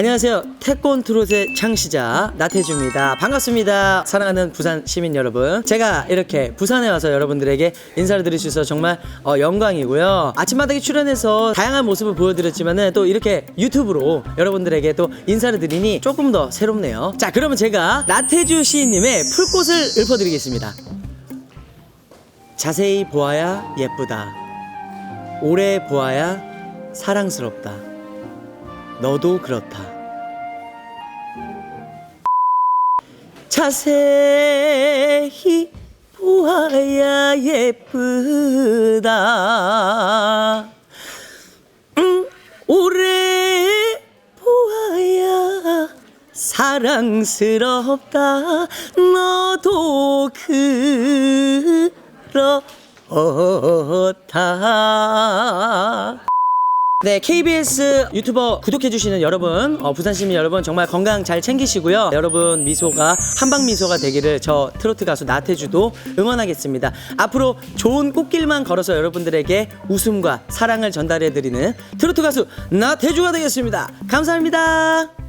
안녕하세요. 태권 트롯의 창시자 나태주입니다. 반갑습니다. 사랑하는 부산 시민 여러분. 제가 이렇게 부산에 와서 여러분들에게 인사를 드릴 수 있어서 정말 어, 영광이고요. 아침마당에 출연해서 다양한 모습을 보여드렸지만은 또 이렇게 유튜브로 여러분들에게 또 인사를 드리니 조금 더 새롭네요. 자, 그러면 제가 나태주 시인님의 풀꽃을 읊어드리겠습니다. 자세히 보아야 예쁘다. 오래 보아야 사랑스럽다. 너도 그렇다. 자세히 보아야 예쁘다. 음, 오래 보아야 사랑스럽다. 너도 그렇다. 네, KBS 유튜버 구독해주시는 여러분, 어, 부산 시민 여러분 정말 건강 잘 챙기시고요. 여러분 미소가 한방 미소가 되기를 저 트로트 가수 나태주도 응원하겠습니다. 앞으로 좋은 꽃길만 걸어서 여러분들에게 웃음과 사랑을 전달해드리는 트로트 가수 나태주가 되겠습니다. 감사합니다.